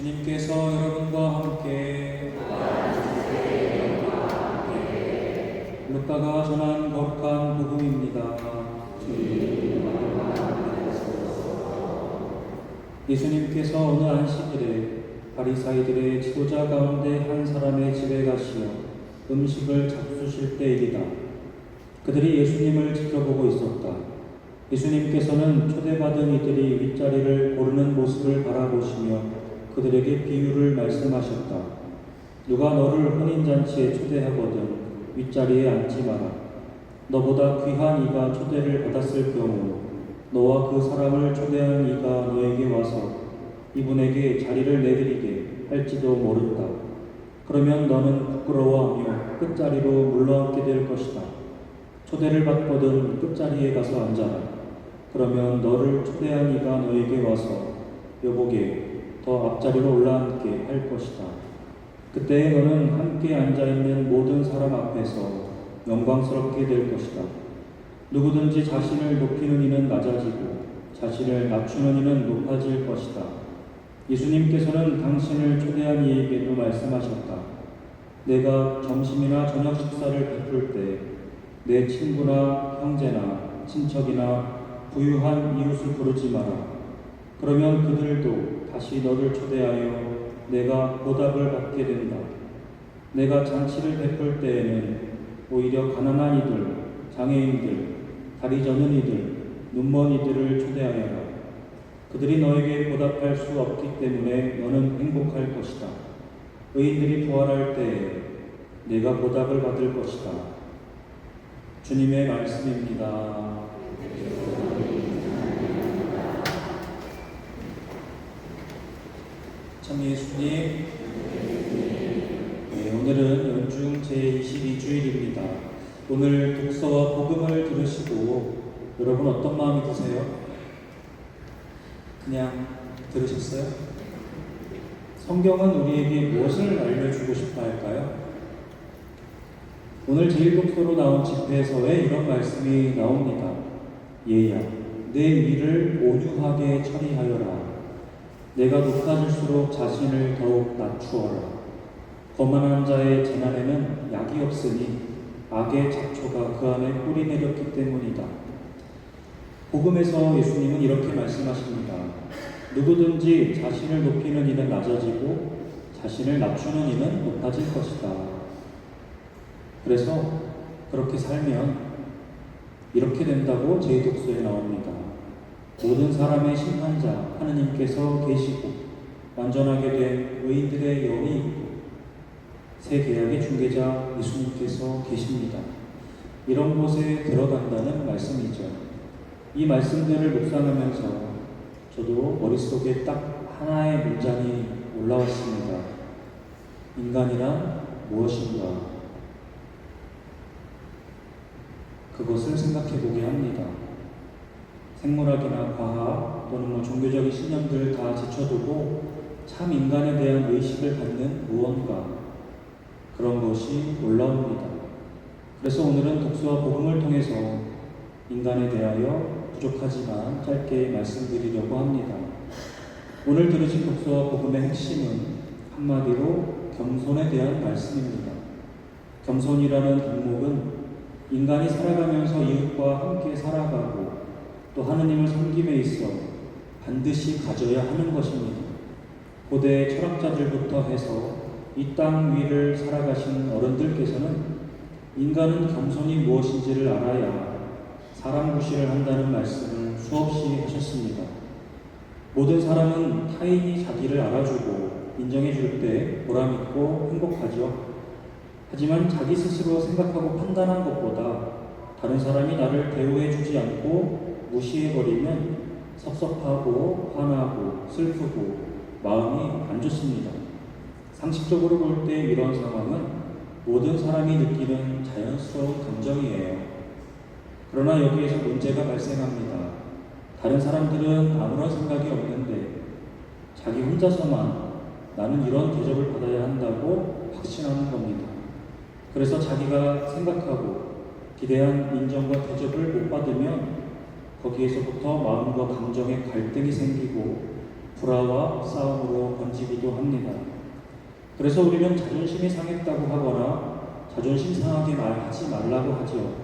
주님께서 여러분과 함께 루카가 전한 거룩한 복음입니다. 예수님께서 어느 안식일에 바리사이들의 지도자 가운데 한 사람의 집에 가시어 음식을 잡수실 때이다. 그들이 예수님을 지켜보고 있었다. 예수님께서는 초대받은 이들이 윗자리를 고르는 모습을 바라보시며 그들에게 비유를 말씀하셨다. 누가 너를 혼인잔치에 초대하거든 윗자리에 앉지 마라. 너보다 귀한 이가 초대를 받았을 경우 너와 그 사람을 초대한 이가 너에게 와서 이분에게 자리를 내드리게 할지도 모른다. 그러면 너는 부끄러워하며 끝자리로 물러앉게 될 것이다. 초대를 받거든 끝자리에 가서 앉아라. 그러면 너를 초대한 이가 너에게 와서 여보게 더 앞자리로 올라앉게 할 것이다. 그때 너는 함께 앉아 있는 모든 사람 앞에서 영광스럽게 될 것이다. 누구든지 자신을 높이는 이는 낮아지고 자신을 낮추는 이는 높아질 것이다. 예수님께서는 당신을 초대한 이에게도 말씀하셨다. 내가 점심이나 저녁 식사를 베풀 때 내 친구나 형제나 친척이나 부유한 이웃을 부르지 마라. 그러면 그들도 다시 너를 초대하여 내가 보답을 받게 된다. 내가 잔치를 베풀 때에는 오히려 가난한 이들, 장애인들, 다리 저는 이들, 눈먼 이들을 초대하여라. 그들이 너에게 보답할 수 없기 때문에 너는 행복할 것이다. 의인들이 부활할 때에 내가 보답을 받을 것이다. 주님의 말씀입니다. 참 예수님, 네, 오늘은 연중 제22주일입니다. 오늘 독서와 복음을 들으시고 여러분 어떤 마음이 드세요? 그냥 들으셨어요? 성경은 우리에게 무엇을 알려주고 싶어 할까요? 오늘 제1독서로 나온 집회서에 이런 말씀이 나옵니다. 얘야, 내 일을 온유하게 처리하여라. 내가 높아질수록 자신을 더욱 낮추어라. 거만한 자의 재난에는 약이 없으니 악의 잡초가 그 안에 뿌리 내렸기 때문이다. 복음에서 예수님은 이렇게 말씀하십니다. 누구든지 자신을 높이는 이는 낮아지고 자신을 낮추는 이는 높아질 것이다. 그래서 그렇게 살면 이렇게 된다고 제 독서에 나옵니다. 모든 사람의 심판자 하느님께서 계시고 완전하게 된 의인들의 영이 있고 새 계약의 중개자 예수님께서 계십니다. 이런 곳에 들어간다는 말씀이죠. 이 말씀들을 묵상하면서 저도 머릿속에 딱 하나의 문장이 올라왔습니다. 인간이란 무엇인가? 그것을 생각해 보게 합니다. 생물학이나 과학 또는 뭐 종교적인 신념들을 다 제쳐두고 참 인간에 대한 의식을 갖는 무언가 그런 것이 올라옵니다. 그래서 오늘은 독서와 복음을 통해서 인간에 대하여 부족하지만 짧게 말씀드리려고 합니다. 오늘 들으신 독서와 복음의 핵심은 한마디로 겸손에 대한 말씀입니다. 겸손이라는 덕목은 인간이 살아가면서 이웃과 함께 살아가고 또 하느님을 섬김에 있어 반드시 가져야 하는 것입니다. 고대 철학자들부터 해서 이 땅 위를 살아가신 어른들께서는 인간은 겸손이 무엇인지를 알아야 사람 구실을 한다는 말씀을 수없이 하셨습니다. 모든 사람은 타인이 자기를 알아주고 인정해 줄 때 보람있고 행복하죠. 하지만 자기 스스로 생각하고 판단한 것보다 다른 사람이 나를 대우해 주지 않고 무시해버리면 섭섭하고 화나고 슬프고 마음이 안 좋습니다. 상식적으로 볼 때 이런 상황은 모든 사람이 느끼는 자연스러운 감정이에요. 그러나 여기에서 문제가 발생합니다. 다른 사람들은 아무런 생각이 없는데 자기 혼자서만 나는 이런 대접을 받아야 한다고 확신하는 겁니다. 그래서 자기가 생각하고 기대한 인정과 대접을 못 받으면 거기에서부터 마음과 감정의 갈등이 생기고 불화와 싸움으로 번지 강해지기도 합니다. 그래서 우리는 자존심이 상했다고 하거나 자존심 상하게 말하지 말라고 하지요.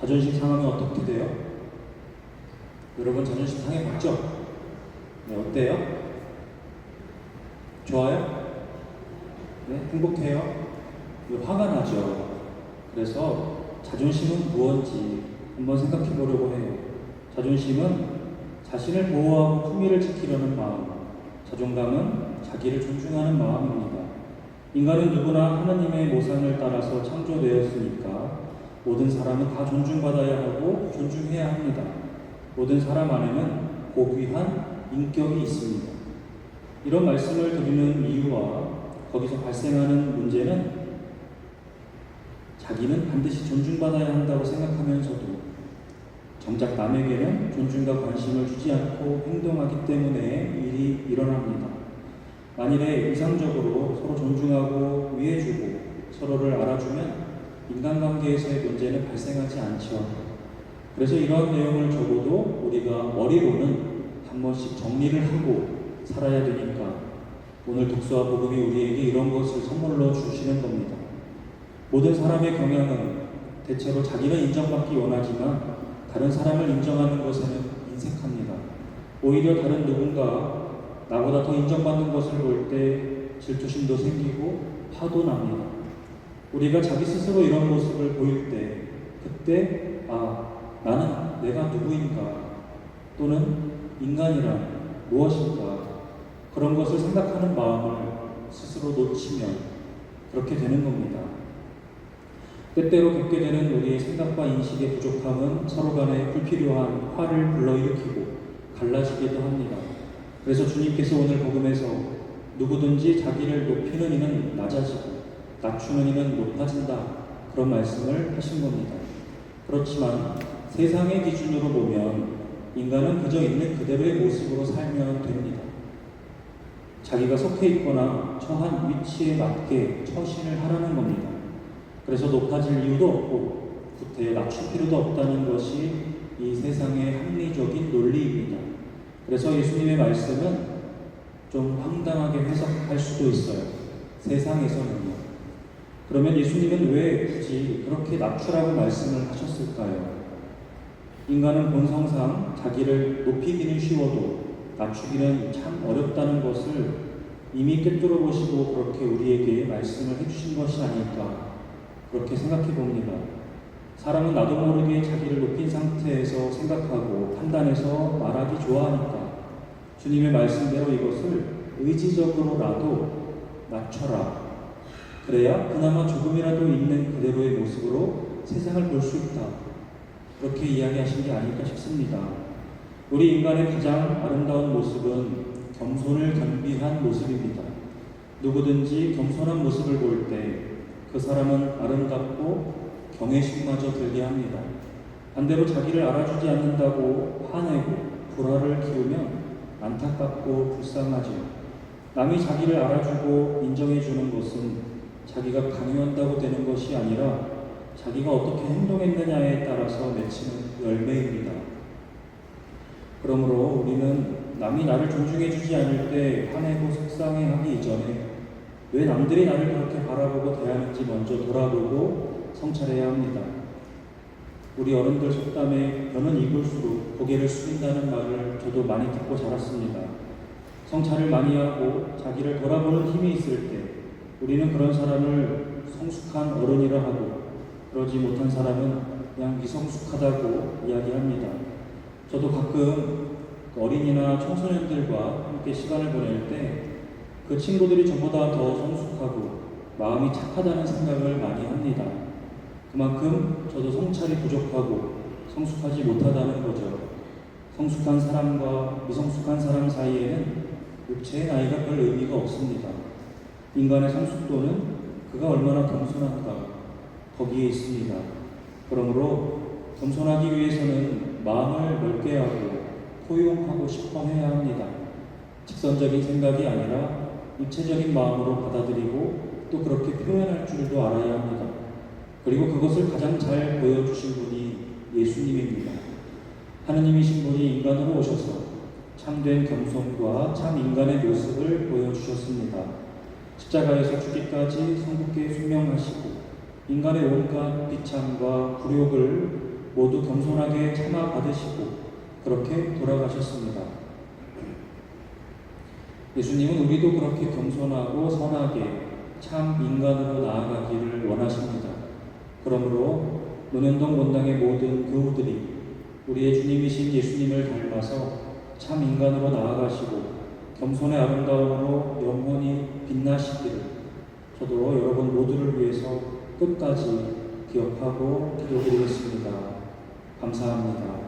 자존심 상하면 어떻게 돼요? 여러분 자존심 상해봤죠? 네, 어때요? 좋아요? 네, 행복해요? 네, 화가 나죠. 그래서 자존심은 무엇인지 한번 생각해 보려고 해요. 자존심은 자신을 보호하고 품위를 지키려는 마음, 자존감은 자기를 존중하는 마음입니다. 인간은 누구나 하나님의 모상을 따라서 창조되었으니까 모든 사람은 다 존중받아야 하고 존중해야 합니다. 모든 사람 안에는 고귀한 인격이 있습니다. 이런 말씀을 드리는 이유와 거기서 발생하는 문제는 자기는 반드시 존중받아야 한다고 생각하면서도 정작 남에게는 존중과 관심을 주지 않고 행동하기 때문에 일이 일어납니다. 만일에 이상적으로 서로 존중하고 위해주고 서로를 알아주면 인간관계에서의 문제는 발생하지 않죠. 그래서 이러한 내용을 적어도 우리가 머리로는 한 번씩 정리를 하고 살아야 되니까 오늘 독서와 복음이 우리에게 이런 것을 선물로 주시는 겁니다. 모든 사람의 경향은 대체로 자기는 인정받기 원하지만 다른 사람을 인정하는 것에는 인색합니다. 오히려 다른 누군가 나보다 더 인정받는 것을 볼 때 질투심도 생기고 화도 납니다. 우리가 자기 스스로 이런 모습을 보일 때 그때 아 나는 내가 누구인가 또는 인간이란 무엇인가 그런 것을 생각하는 마음을 스스로 놓치면 그렇게 되는 겁니다. 때때로 겪게 되는 우리의 생각과 인식의 부족함은 서로 간에 불필요한 화를 불러일으키고 갈라지기도 합니다. 그래서 주님께서 오늘 복음에서 누구든지 자기를 높이는 이는 낮아지고 낮추는 이는 높아진다 그런 말씀을 하신 겁니다. 그렇지만 세상의 기준으로 보면 인간은 그저 있는 그대로의 모습으로 살면 됩니다. 자기가 속해 있거나 처한 위치에 맞게 처신을 하라는 겁니다. 그래서 높아질 이유도 없고 구태여 낮출 필요도 없다는 것이 이 세상의 합리적인 논리입니다. 그래서 예수님의 말씀은 좀 황당하게 해석할 수도 있어요. 세상에서는요. 그러면 예수님은 왜 굳이 그렇게 낮추라고 말씀을 하셨을까요? 인간은 본성상 자기를 높이기는 쉬워도 낮추기는 참 어렵다는 것을 이미 꿰뚫어 보시고 그렇게 우리에게 말씀을 해주신 것이 아닐까 그렇게 생각해 봅니다. 사람은 나도 모르게 자기를 높인 상태에서 생각하고 판단해서 말하기 좋아하니까 주님의 말씀대로 이것을 의지적으로라도 낮춰라. 그래야 그나마 조금이라도 있는 그대로의 모습으로 세상을 볼 수 있다. 그렇게 이야기하신 게 아닐까 싶습니다. 우리 인간의 가장 아름다운 모습은 겸손을 겸비한 모습입니다. 누구든지 겸손한 모습을 볼 때 그 사람은 아름답고 경외심마저 들게 합니다. 반대로 자기를 알아주지 않는다고 화내고 불화를 키우면 안타깝고 불쌍하죠. 남이 자기를 알아주고 인정해주는 것은 자기가 강요한다고 되는 것이 아니라 자기가 어떻게 행동했느냐에 따라서 맺히는 열매입니다. 그러므로 우리는 남이 나를 존중해주지 않을 때 화내고 속상해하기 이전에 왜 남들이 나를 그렇게 바라보고 대하는지 먼저 돌아보고 성찰해야 합니다. 우리 어른들 속담에 변은 익을수록 고개를 숙인다는 말을 저도 많이 듣고 자랐습니다. 성찰을 많이 하고 자기를 돌아보는 힘이 있을 때 우리는 그런 사람을 성숙한 어른이라 하고 그러지 못한 사람은 그냥 미성숙하다고 이야기합니다. 저도 가끔 어린이나 청소년들과 함께 시간을 보낼 때 그 친구들이 저보다 더 성숙하고 마음이 착하다는 생각을 많이 합니다. 그만큼 저도 성찰이 부족하고 성숙하지 못하다는 거죠. 성숙한 사람과 미성숙한 사람 사이에는 육체의 나이가 별 의미가 없습니다. 인간의 성숙도는 그가 얼마나 겸손한가 거기에 있습니다. 그러므로 겸손하기 위해서는 마음을 넓게 하고 포용하고 싶어 해야 합니다. 직선적인 생각이 아니라 입체적인 마음으로 받아들이고 또 그렇게 표현할 줄도 알아야 합니다. 그리고 그것을 가장 잘 보여주신 분이 예수님입니다. 하느님이신 분이 인간으로 오셔서 참된 겸손과 참 인간의 모습을 보여주셨습니다. 십자가에서 죽기까지 성국에 순명하시고 인간의 온갖 비참과 굴욕을 모두 겸손하게 참아 받으시고 그렇게 돌아가셨습니다. 예수님은 우리도 그렇게 겸손하고 선하게 참 인간으로 나아가기를 원하십니다. 그러므로 논현동 본당의 모든 교우들이 우리의 주님이신 예수님을 닮아서 참 인간으로 나아가시고 겸손의 아름다움으로 영원히 빛나시기를 저도 여러분 모두를 위해서 끝까지 기억하고 기도드리겠습니다. 감사합니다.